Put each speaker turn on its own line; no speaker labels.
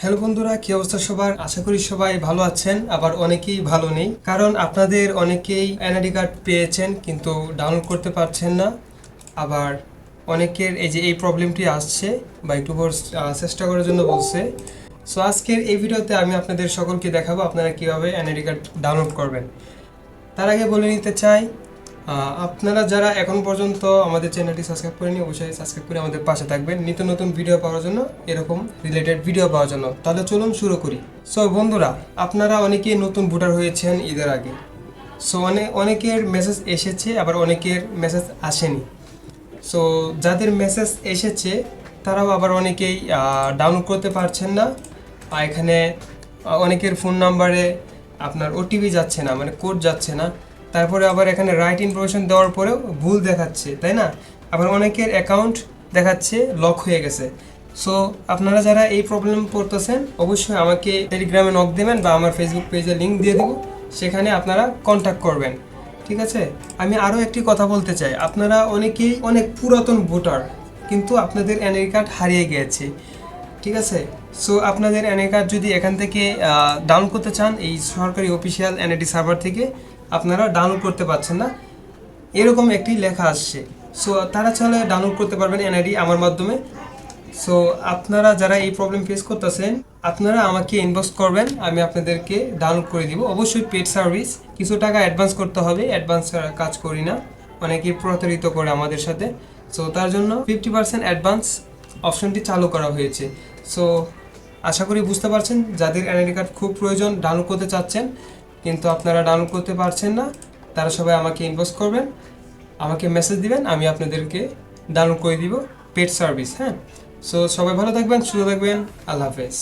Hello বন্ধুরা, কি অবস্থা সবার? আশা করি সবাই ভালো আছেন, আবার অনেকেই ভালো নেই। কারণ আপনাদের অনেকেই এনআইডি কার্ড পেয়েছেন, কিন্তু ডাউনলোড করতে পারছেন না। আবার অনেকের এই যে এই প্রবলেমটি আসছে বা একটু চেষ্টা করার জন্য বলছে। সো আজকের এই ভিডিওতে আমি আপনাদের সকলকে দেখাবো আপনারা কীভাবে এনআইডি কার্ড ডাউনলোড করবেন। তার আগে বলে নিতে চাই আপনারা যারা এখন পর্যন্ত আমাদের চ্যানেলটি সাবস্ক্রাইব করেনি অবশ্যই সাবস্ক্রাইব করে আমাদের পাশে থাকবেন। নিত্য নতুন ভিডিও পাওয়ার জন্য এরকম রিলেটেড ভিডিও পাওয়ার জন্য। তাহলে চলুন শুরু করি। সো বন্ধুরা, আপনারা অনেকেই নতুন ভোটার হয়েছেন ঈদের আগে। সো অনেক অনেকের মেসেজ এসেছে, আবার অনেকের মেসেজ আসেনি। সো যাদের মেসেজ এসেছে, তারাও আবার অনেকেই ডাউনলোড করতে পারছেন না। এখানে অনেকের ফোন নাম্বারে আপনার ওটিপি যাচ্ছে না মানে কোড যাচ্ছে না। তারপরে আবার এখানে রাইট ইনফরমেশন দেওয়ার পরেও ভুল দেখাচ্ছে, তাই না? আবার অনেকের অ্যাকাউন্ট দেখাচ্ছে লক হয়ে গেছে। সো আপনারা যারা এই প্রবলেম পড়তেছেন, অবশ্যই আমাকে টেলিগ্রামে নক দেবেন বা আমার ফেসবুক পেজে লিঙ্ক দিয়ে দেবো। সেখানে আপনারা কন্ট্যাক্ট করবেন। ঠিক আছে? আমি আরও একটি কথা বলতে চাই। আপনারা অনেকেই অনেক পুরাতন ভোটার, কিন্তু আপনাদের এনআই কার্ড হারিয়ে গিয়েছে ঠিক আছে? সো আপনাদের এনআই কার্ড যদি এখান থেকে ডাউন করতে চান, এই সরকারি অফিসিয়াল এনআইডি সার্ভার থেকে আপনারা ডাউনলোড করতে পারছেন না। এরকম একটি লেখা আসছে। সো তারা চাইলে ডাউনলোড করতে পারবেন এনআইডি আমার মাধ্যমে। সো আপনারা যারা এই প্রবলেম ফেস করতেছেন, আপনারা আমাকে ইনবক্স করবেন, আমি আপনাদেরকে ডাউনলোড করে দিব। অবশ্যই পেড সার্ভিস কিছু টাকা অ্যাডভান্স করতে হবে অ্যাডভান্স কাজ করি না। অনেকে প্রতারিত করে আমাদের সাথে। সো তার জন্য ফিফটি পার্সেন্ট অ্যাডভান্স অপশনটি চালু করা হয়েছে। সো আশা করি বুঝতে পারছেন, যাদের এনআইডি কার্ড খুব প্রয়োজন ডাউনলোড করতে চাচ্ছেন কিন্তু আপনারা ডাউনলোড করতে পারছেন না, তারা সবাই আমাকে ইনবক্স করবেন, আমাকে মেসেজ দিবেন, আমি আপনাদেরকে ডাউনলোড করে দিব পেড সার্ভিস হ্যাঁ? সো সবাই ভালো থাকবেন, সুস্থ থাকবেন, আল্লাহ হাফেজ।